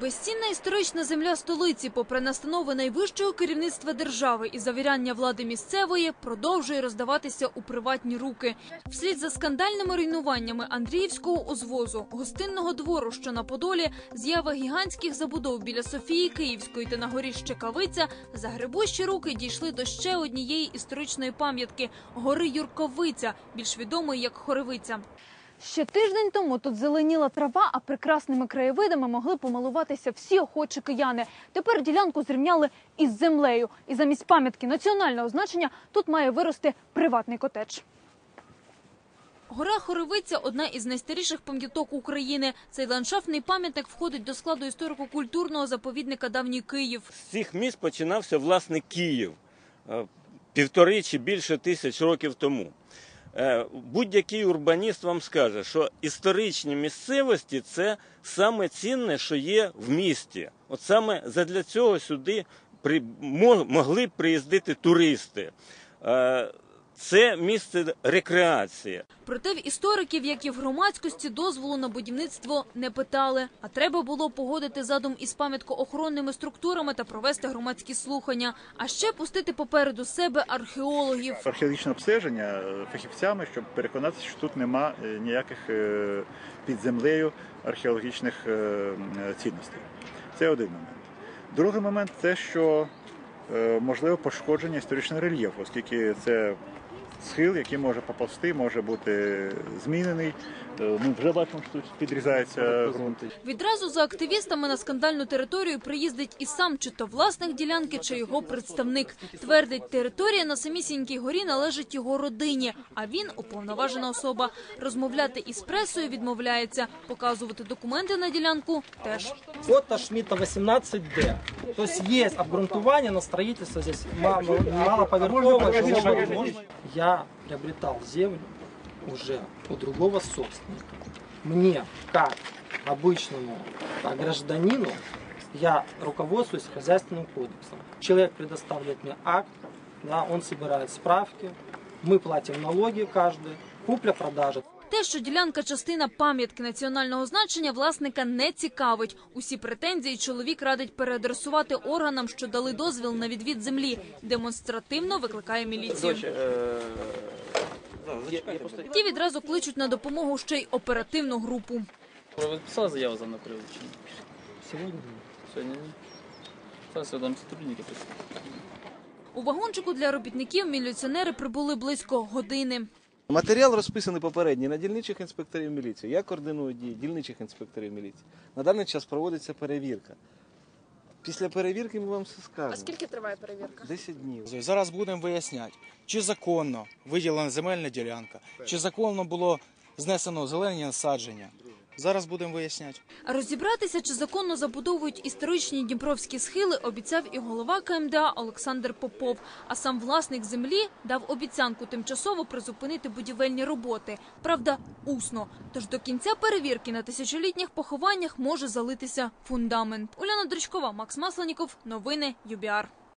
Безцінна історична земля столиці, попри настанови найвищого керівництва держави і завіряння влади місцевої, продовжує роздаватися у приватні руки. Вслід за скандальними руйнуваннями Андріївського узвозу, гостинного двору, що на Подолі, з'ява гігантських забудов біля Софії Київської та на горі Щекавиця, загребущі руки дійшли до ще однієї історичної пам'ятки – гори Юрковиця, більш відомої як Хоревиця. Ще тиждень тому тут зеленіла трава, а прекрасними краєвидами могли помилуватися всі охочі кияни. Тепер ділянку зрівняли із землею. І замість пам'ятки національного значення тут має вирости приватний котедж. Гора Хоревиця – одна із найстаріших пам'яток України. Цей ландшафтний пам'ятник входить до складу історико-культурного заповідника «Давній Київ». З цих міст починався власне Київ е, півтори чи більше тисяч років тому. Е, Будь-який урбаніст вам скаже, що історичні місцевості це саме цінне, що є в місті. От саме задля цього сюди могли приїздити туристи. Це місце рекреації. Проте в істориків, як і в громадськості, дозволу на будівництво не питали. А треба було погодити задум із пам'яткоохоронними структурами та провести громадські слухання. А ще пустити попереду себе археологів. археологічне обстеження е, фахівцями, щоб переконатися, що тут нема е, ніяких е, під землею археологічних цінностей. Це один момент. Другий момент це, що е, можливо пошкодження історичного рельєфу, оскільки це схил, який може поповзти, може бути змінений. Е, Ми вже бачимо, що тут підрізається ґрунт. Відразу за активістами на скандальну територію приїздить і сам чи то власник ділянки, чи його представник. Твердить, територія на самісінькій горі належить його родині, а він уповноважена особа. Розмовляти із пресою відмовляється, показувати документи на ділянку теж. Отто Шмидта 18Д. То есть есть обґрунтование на строительство здесь мало, малоповерховое. жилого. Я приобретал землю уже у другого собственника. Мне, как обычному гражданину, я руководствуюсь хозяйственным кодексом. Человек предоставляет мне акт, да, он собирает справки, мы платим налоги каждый, купля-продажа. Те, що ділянка частина пам'ятки національного значення, власника не цікавить. Усі претензії чоловік радить переадресувати органам, що дали дозвіл на відвід землі. Демонстративно викликає міліцію. Ті відразу кличуть на допомогу ще й оперативну групу. Ви писали заяву за мною приводу чи ні? Сегодня Сьогодні ні? Зараз я дам сотрудники писати. У вагончику для робітників міліціонери прибули близько години. Матеріал розписаний попередній на дільничих інспекторів міліції. Я координую дії дільничих інспекторів міліції. На даний час проводиться перевірка. Після перевірки ми вам все скажемо. А скільки триває перевірка? 10 днів. Зараз будемо виясняти, чи законно виділена земельна ділянка, чи законно було знесено зелені насадження. Зараз будемо виясняти. Розібратися, чи законно забудовують історичні дніпровські схили, обіцяв і голова КМДА Олександр Попов. А сам власник землі дав обіцянку тимчасово призупинити будівельні роботи. Правда, усно. Тож до кінця перевірки на тисячолітніх похованнях може залитися фундамент. Уляна Дричкова, Макс Масленіков. Новини ЮБІАР.